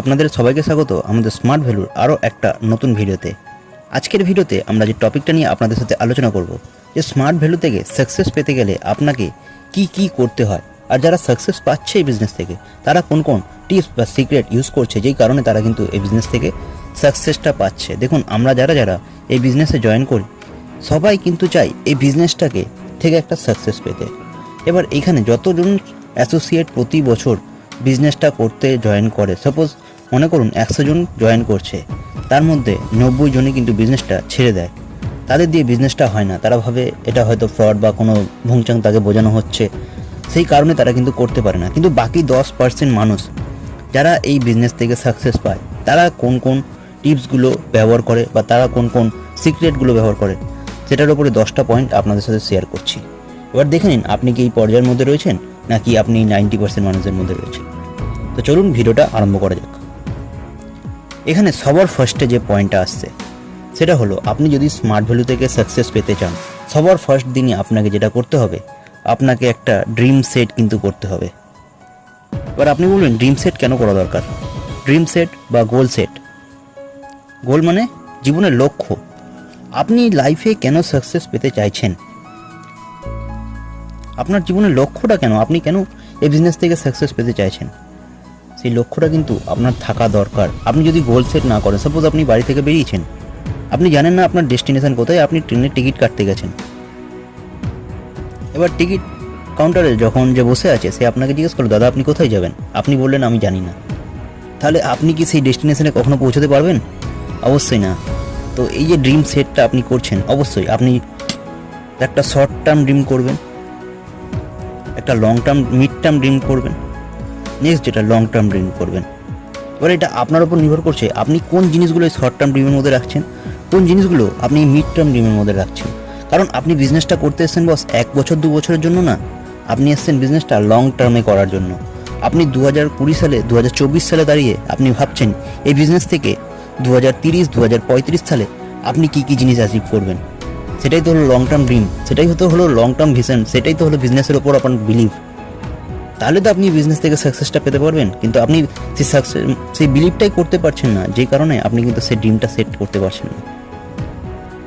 আপনাদের সবাইকে স্বাগত আমাদের স্মার্ট ভ্যালুর আরও একটা নতুন ভিডিওতে। আজকের ভিডিওতে আমরা যে টপিকটা নিয়ে আপনাদের সাথে আলোচনা করব, যে স্মার্ট ভ্যালু থেকে সাকসেস পেতে গেলে আপনাকে কি কি করতে হয়, আর যারা সাকসেস পাচ্ছে এই বিজনেস থেকে, তারা কোন কোন টিপস বা সিক্রেট ইউজ করছে, যেই কারণে তারা কিন্তু এই বিজনেস থেকে সাকসেসটা পাচ্ছে। দেখুন, আমরা যারা যারা এই বিজনেসে জয়েন করি, সবাই কিন্তু চাই এই বিজনেসটাকে থেকে একটা সাকসেস পেতে। এবার এখানে যতজন অ্যাসোসিয়েট প্রতি বছর বিজনেসটা করতে জয়েন করে। সাপোজ মনে করুন একশো জন জয়েন করছে, তার মধ্যে নব্বই জনই কিন্তু বিজনেসটা ছেড়ে দেয়। তাদের দিয়ে বিজনেসটা হয় না। তারা ভাবে এটা হয়তো ফ্রড বা কোনো ভুংচাং তাকে বোঝানো হচ্ছে। সেই কারণে তারা কিন্তু করতে পারে না। কিন্তু বাকি দশ পার্সেন্ট মানুষ যারা এই বিজনেস থেকে সাকসেস পায়, তারা কোন কোন টিপসগুলো ব্যবহার করে বা তারা কোন কোন সিক্রেটগুলো ব্যবহার করে, সেটার উপরে দশটা পয়েন্ট আপনাদের সাথে শেয়ার করছি। এবার দেখে নিন, আপনি কি এই পর্যায়ের মধ্যে রয়েছেন, নাকি আপনি নাইনটি পার্সেন্ট মানুষের মধ্যে রয়েছেন? তো চলুন ভিডিওটা আরম্ভ করা যাক। এখানে সবার ফার্স্টে যে পয়েন্টটা আসছে, সেটা হলো আপনি যদি স্মার্ট ভ্যালু থেকে সাকসেস পেতে চান, সবার ফার্স্ট দিনই আপনাকে যেটা করতে হবে, আপনাকে একটা ড্রিম সেট কিন্তু করতে হবে। এবার আপনি বলবেন ড্রিম সেট কেন করা দরকার? ড্রিম সেট বা গোল সেট গোল মানে জীবনের লক্ষ্য। আপনি লাইফে কেন সাকসেস পেতে চাইছেন? আপনার জীবনের লক্ষ্যটা কেন? আপনি কেন এই বিজনেস থেকে সাকসেস পেতে চাইছেন? সেই লক্ষ্যটা কিন্তু আপনার থাকা দরকার। আপনি যদি গোল সেট না করেন সাপোজ আপনি বাড়ি থেকে বেরিয়েছেন, আপনি জানেন না আপনার ডেস্টিনেশন কোথায়, আপনি ট্রেনের টিকিট কাটতে গেছেন। এবার টিকিট কাউন্টারে যখন যে বসে আছে, সে আপনাকে জিজ্ঞেস করল, দাদা, আপনি কোথায় যাবেন? আপনি বললেন, আমি জানি না। তাহলে আপনি কি সেই ডেস্টিনেশনে কখনো পৌঁছতে পারবেন? অবশ্যই না। তো এই যে ড্রিম সেটটা আপনি করছেন, অবশ্যই আপনি একটা শর্ট টার্ম ড্রিম করবেন, একটা long term mid term dream করবেন। নেক্সট যেটা লং টার্ম ড্রিম করবেন। এবার এটা আপনার উপর নির্ভর করছে আপনি কোন জিনিসগুলো শর্ট টার্ম ড্রিমের মধ্যে রাখছেন, কোন জিনিসগুলো আপনি মিড টার্ম ড্রিমের মধ্যে রাখছেন। কারণ আপনি বিজনেসটা করতে এসেছেন বস এক বছর, দু বছরের জন্য না, আপনি এসেছেন বিজনেসটা লং টার্মে করার জন্য। আপনি দু হাজার কুড়ি সালে দু হাজার চব্বিশ সালে দাঁড়িয়ে আপনি ভাবছেন এই বিজনেস থেকে দু হাজার তিরিশ দু হাজার পঁয়ত্রিশ সালে আপনি কী কী জিনিস অ্যাচিভ করবেন। সেটাই তো হলো লং টার্ম ড্রিম সেটাই হতো হলো লং টার্ম ভিশন সেটাই তো হলো বিজনেসের ওপর আপনার বিলিভ তাহলে তো আপনি বিজনেস থেকে সাকসেসটা পেতে পারবেন। কিন্তু আপনি সেই সাকসেস সেই বিলিভটাই করতে পারছেন না, যে কারণে আপনি কিন্তু সেই ড্রিমটা সেট করতে পারছেন না।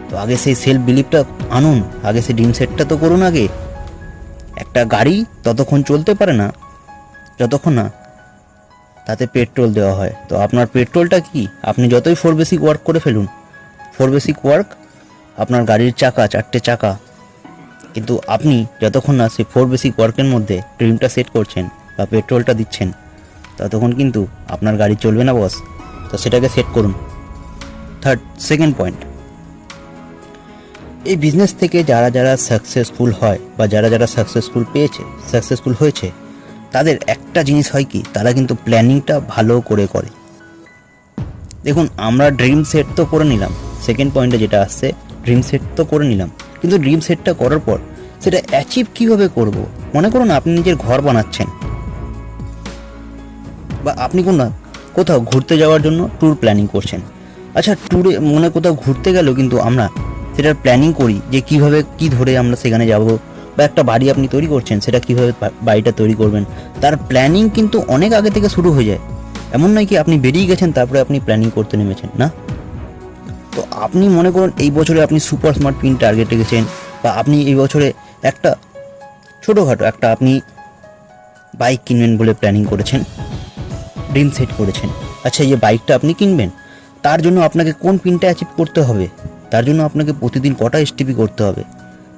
তো আগে সেই সেলফ বিলিভটা আনুন, আগে সেই ড্রিম সেটটা তো করুন আগে। একটা গাড়ি ততক্ষণ চলতে পারে না, যতক্ষণ না তাতে পেট্রোল দেওয়া হয়। তো আপনার পেট্রোলটা কি? আপনি যতই ফোর বেসিক ওয়ার্ক করে ফেলুন ফোর বেসিক ওয়ার্ক আপনার গাড়ির চাকা, চারটে চাকা কিন্তু আপনি যতক্ষণ না সেই ফোর বেসিক ওয়ার্কের মধ্যে ড্রিমটা সেট করছেন বা পেট্রোলটা দিচ্ছেন, ততক্ষণ কিন্তু আপনার গাড়ি চলবে না বস তো সেটাকে সেট করুন। থার্ড সেকেন্ড পয়েন্ট এই বিজনেস থেকে যারা যারা সাকসেসফুল হয় বা যারা যারা সাকসেসফুল পেয়েছে সাকসেসফুল হয়েছে, তাদের একটা জিনিস হয় কি, তারা কিন্তু প্ল্যানিংটা ভালো করে করে। দেখুন, আমরা ড্রিম সেট তো করে নিলাম। সেকেন্ড পয়েন্টে যেটা আসছে ড্রিম সেট তো করে নিলাম। কিন্তু ড্রিম সেটটা করার পর সেটা অ্যাচিভ কীভাবে করব? মনে করুন আপনি নিজের ঘর বানাচ্ছেন। বা আপনি কোন কোথাও ঘুরতে যাওয়ার জন্য ট্যুর প্ল্যানিং করছেন। আচ্ছা ট্যুরে মনে কোথাও ঘুরতে গেলেও কিন্তু আমরা সেটার প্ল্যানিং করি যে কীভাবে, কি ধরে আমরা সেখানে যাব বা একটা বাড়ি আপনি তৈরি করছেন, সেটা কীভাবে বাড়িটা তৈরি করবেন। তার প্ল্যানিং কিন্তু অনেক আগে থেকে শুরু হয়ে যায়। এমন নয় কি আপনি বেরিয়ে গেছেন, তারপরে আপনি প্ল্যানিং করতে নেমেছেন, না? তো আপনি মনে করুন এই বছরে আপনি সুপার স্মার্ট পিন টার্গেট রেখেছেন বা আপনি এই বছরে একটা ছোটোখাটো একটা আপনি বাইক কিনবেন বলে প্ল্যানিং করেছেন ড্রিম সেট করেছেন। আচ্ছা এই যে বাইকটা আপনি কিনবেন, তার জন্য আপনাকে কোন পিনটা অ্যাচিভ করতে হবে? তার জন্য আপনাকে প্রতিদিন কটা এসটিপি করতে হবে?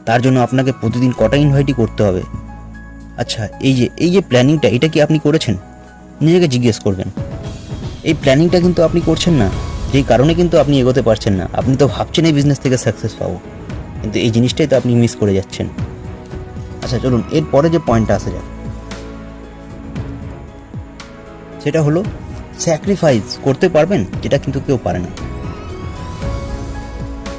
তার জন্য আপনাকে প্রতিদিন কটা ইনভাইটই করতে হবে? আচ্ছা এই যে এই যে প্ল্যানিংটা এটা কি আপনি করেছেন? নিজেকে জিজ্ঞেস করবেন। এই প্ল্যানিংটা কিন্তু আপনি করছেন না। যেই কারণে কিন্তু আপনি এগোতে পারছেন না। আপনি তো ভাবছেন এই বিজনেস থেকে সাকসেস পাবো। কিন্তু এই জিনিসটাই তো আপনি মিস করে যাচ্ছেন। আচ্ছা চলুন এরপরে যে পয়েন্টটা আসা যাক। সেটা হলো স্যাক্রিফাইস করতে পারবেন, যেটা কিন্তু কেউ পারে না।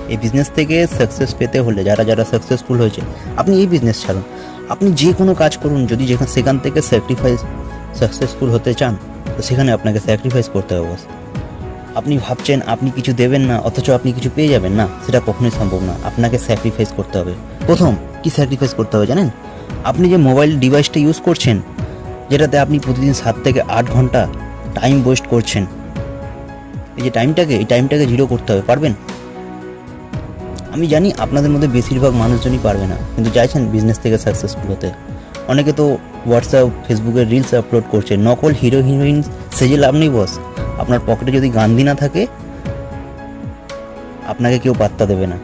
এই বিজনেস থেকে সাকসেস পেতে হলে, যারা যারা সাকসেসফুল হয়েছে, আপনি এই বিজনেস ছাড়ুন। আপনি যে কোনো কাজ করুন, যদি যেখানে, সেখান থেকে স্যাক্রিফাইস সাকসেসফুল হতে চান, তো সেখানে আপনাকে স্যাক্রিফাইস করতে হবে আপনি ভাবছেন আপনি কিছু দেবেন না, অথচ আপনি কিছু পেয়ে যাবেন না, সেটা কখনোই সম্ভব না। আপনাকে স্যাক্রিফাইস করতে হবে। প্রথম, কি স্যাক্রিফাইস করতে হবে জানেন? আপনি যে মোবাইল ডিভাইসটা ইউজ করছেন, যেটাতে আপনি প্রতিদিন সাত থেকে আট ঘণ্টা টাইম ওয়েস্ট করছেন, এই যে টাইমটাকে এই টাইমটাকে জিরো করতে হবে, পারবেন? আমি জানি আপনাদের মধ্যে বেশিরভাগ মানুষজনই পারবে না, কিন্তু চাইছেন বিজনেস থেকে সাকসেসফুল হতে। অনেকে তো হোয়াটসঅ্যাপ ফেসবুকে রিলস আপলোড করছে। নকল হিরো হিরোইন সেজে লাভ নেই বস আপনার পকেটে যদি গান্ধী না থাকে, আপনাকে কেউ পাত্তা দেবে না।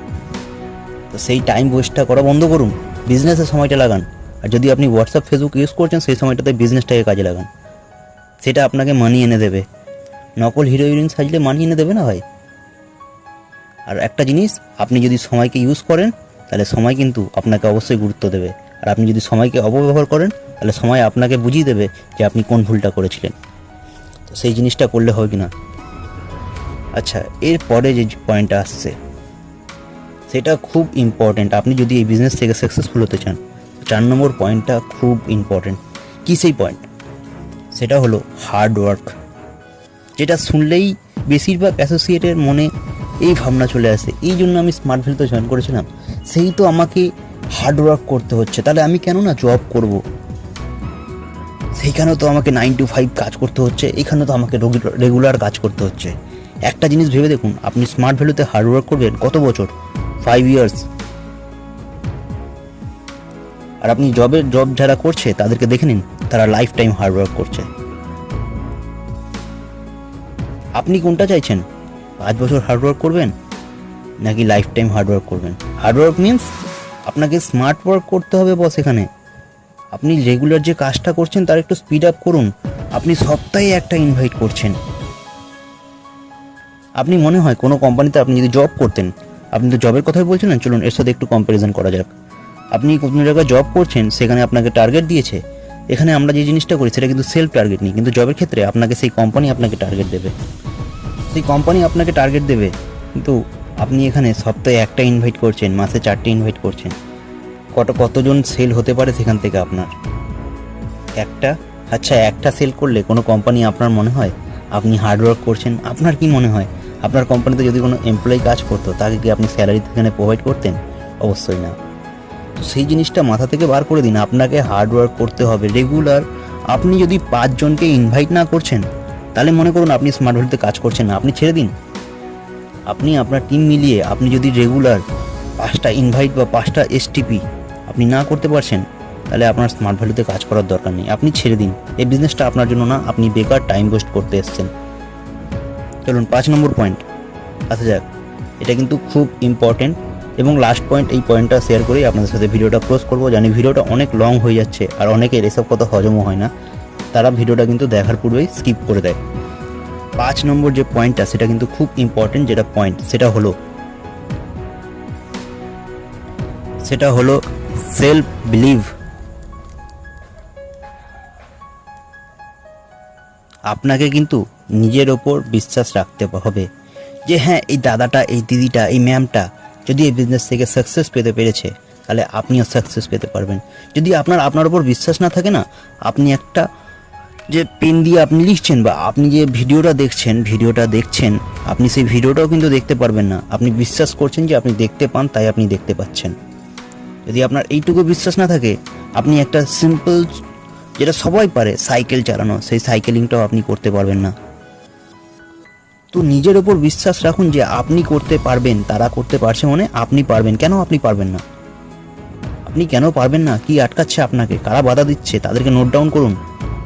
তো সেই টাইম ওয়েস্টটা করা বন্ধ করুন। বিজনেসে সময়টা লাগান। আর যদি আপনি হোয়াটসঅ্যাপ ফেসবুক ইউজ করছেন, সেই সময়টাতে বিজনেসটাকে কাজে লাগান। সেটা আপনাকে মানি এনে দেবে। নকল হিরো হিরোইন সাজলে মানি এনে দেবে না ভাই? আর একটা জিনিস, আপনি যদি সময়কে ইউজ করেন, তাহলে সময় কিন্তু আপনাকে অবশ্যই গুরুত্ব দেবে। আর আপনি যদি সময়কে অপব্যবহার করেন, তাহলে সময় আপনাকে বুঝিয়ে দেবে যে আপনি কোন ভুলটা করেছিলেন। তো সেই জিনিসটা করলে হবে কি না আচ্ছা এরপরে যে পয়েন্টটা আসছে, সেটা খুব ইম্পর্ট্যান্ট আপনি যদি এই বিজনেস থেকে সাকসেসফুল হতে চান, চার নম্বর পয়েন্টটা খুব ইম্পর্ট্যান্ট কী সেই পয়েন্ট সেটা হলো হার্ড ওয়ার্ক যেটা শুনলেই বেশিরভাগ অ্যাসোসিয়েটের মনে এই ভাবনা চলে আসে, এই জন্য আমি স্মার্ট ভ্যালিতে জয়েন করেছিলাম। সেই তো আমাকে হার্ড ওয়ার্ক করতে হচ্ছে। তাহলে আমি কেন না জব করব? সেইখানেও তো আমাকে নাইন টু ফাইভ কাজ করতে হচ্ছে এখানে তো আমাকে রেগুলার কাজ করতে হচ্ছে। একটা জিনিস ভেবে দেখুন, আপনি স্মার্ট ভ্যালুতে হার্ডওয়ার্ক করবেন কত বছর? ফাইভ ইয়ার্স আর আপনি জবের জব যারা করছে, তাদেরকে দেখে নিন, তারা লাইফ টাইম হার্ডওয়ার্ক করছে। আপনি কোনটা চাইছেন? পাঁচ বছর হার্ডওয়ার্ক করবেন, নাকি লাইফ টাইম হার্ডওয়ার্ক করবেন? হার্ড ওয়ার্ক মিনস আপনাকে স্মার্ট ওয়ার্ক করতে হবে বস এখানে। আপনি রেগুলার যে কাজটা করছেন তার একটু স্পিড আপ করুন। আপনি সপ্তাহে একটা ইনভাইট করছেন। আপনি মনে হয় কোনো কোম্পানিতে আপনি যদি জব করতেন, আপনি তো জবের কথাই বলছেন না, চলুন এর সাথে একটু কম্প্যারিজন করা যাক। আপনি কোনো জায়গায় জব করছেন, সেখানে আপনাকে টার্গেট দিয়েছে, এখানে আমরা যে জিনিসটা করি সেটা কিন্তু সেলফ টার্গেট নিই, কিন্তু জবের ক্ষেত্রে আপনাকে সেই কোম্পানি আপনাকে টার্গেট দেবে। সেই কোম্পানি আপনাকে টার্গেট দেবে, কিন্তু আপনি এখানে সপ্তাহে একটা ইনভাইট করছেন, মাসে চারটে ইনভাইট করছেন। কত কতজন সেল হতে পারে সেখান থেকে আপনার? একটা? আচ্ছা একটা সেল করলে কোনো কোম্পানি আপনার মনে হয়? আপনি হার্ডওয়ার্ক করছেন, আপনার কি মনে হয়? আপনার কোম্পানিতে যদি কোনো এমপ্লয়ি কাজ করতো, তাকে কি আপনি স্যালারি সেখানে প্রোভাইড করতেন? অবশ্যই না। তো সেই জিনিসটা মাথা থেকে বার করে দিন, আপনাকে হার্ডওয়ার্ক করতে হবে। রেগুলার আপনি যদি পাঁচজনকে ইনভাইট না করছেন, তাহলে মনে করুন আপনি স্মার্ট ভ্যালিতে কাজ করছেন না। আপনি ছেড়ে দিন। আপনি আপনার টিম মিলিয়ে আপনি যদি রেগুলার পাঁচটা ইনভাইট বা পাঁচটা এসটিপি আপনি না করতে পারছেন, তাহলে আপনার স্মার্ট ভ্যালুতে কাজ করার দরকার নেই। আপনি ছেড়ে দিন। এই বিজনেসটা আপনার জন্য না, আপনি বেকার টাইম ওয়েস্ট করতে এসছেন। চলুন, পাঁচ নম্বর পয়েন্ট আসা যাক, এটা কিন্তু খুব ইম্পর্টেন্ট এবং লাস্ট পয়েন্ট এই পয়েন্টটা শেয়ার করেই আপনাদের সাথে ভিডিওটা ক্লোজ করব। জানি ভিডিওটা অনেক লং হয়ে যাচ্ছে আর অনেকের এসব কথা হজমও হয় না। তারা ভিডিওটা কিন্তু দেখার পূর্বেই স্কিপ করে দেয়। পাঁচ নম্বর যে পয়েন্টটা সেটা কিন্তু খুব ইম্পর্টেন্ট যেটা পয়েন্ট সেটা হলো সেটা হলো সেলফ বিলিভ আপনাকে কিন্তু নিজের ওপর বিশ্বাস রাখতে হবে যে হ্যাঁ এই দাদাটা, এই দিদিটা, এই ম্যামটা যদি এই বিজনেস থেকে সাকসেস পেতে পেরেছে, তাহলে আপনিও সাকসেস পেতে পারবেন। যদি আপনার আপনার ওপর বিশ্বাস না থাকে না, আপনি একটা যে পেন দিয়ে আপনি লিখছেন বা আপনি যে ভিডিওটা দেখছেন ভিডিওটা দেখছেন, আপনি সেই ভিডিওটাও কিন্তু দেখতে পারবেন না। আপনি বিশ্বাস করছেন যে আপনি দেখতে পান, তাই আপনি দেখতে পাচ্ছেন। যদি আপনার এইটুকু বিশ্বাস না থাকে, আপনি একটা সিম্পল যেটা সবাই পারে সাইকেল চালানো, সেই সাইকেলিংটাও আপনি করতে পারবেন না। তো নিজের ওপর বিশ্বাস রাখুন যে আপনি করতে পারবেন, তারা করতে পারছে মানে আপনি পারবেন। কেন আপনি পারবেন না? আপনি কেন পারবেন না? কি আটকাচ্ছে আপনাকে? কারা বাধা দিচ্ছে? তাদেরকে নোট ডাউন করুন।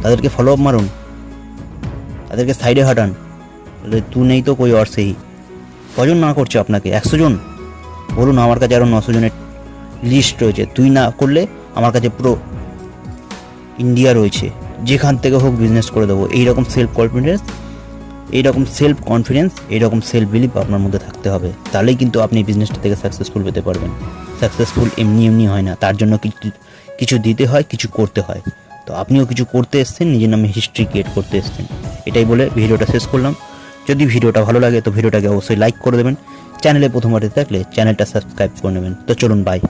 তাদেরকে ফলো আপ মারুন। তাদেরকে সাইডে হাঁটান। বলে, তু নেই তো, কই অর সেই? কজন না করছে আপনাকে? একশো জন? বলুন আমার কাছে আরও নশো জনের লিস্ট রয়েছে। তুই না করলে আমার কাছে পুরো ইন্ডিয়া রয়েছে। যেখান থেকে হোক বিজনেস করে দেবো। এইরকম সেলফ কনফিডেন্স এইরকম সেলফ কনফিডেন্স এইরকম সেলফ বিলিভ আপনার মধ্যে থাকতে হবে। তাহলেই কিন্তু আপনি বিজনেসটা থেকে সাকসেসফুল পেতে পারবেন। সাকসেসফুল এমনি এমনি হয় না। তার জন্য কিছু কিছু দিতে হয়, কিছু করতে হয়। তো আপনিও কিছু করতে এসছেন, নিজের নামে হিস্ট্রি ক্রিয়েট করতে এসছেন। এটাই বলে ভিডিওটা শেষ করলাম। যদি ভিডিওটা ভালো লাগে, তো ভিডিওটাকে অবশ্যই লাইক করে দেবেন। চ্যানেলে প্রথমবার থাকলে চ্যানেলটা সাবস্ক্রাইব করে নেবেন। তো চলুন বাই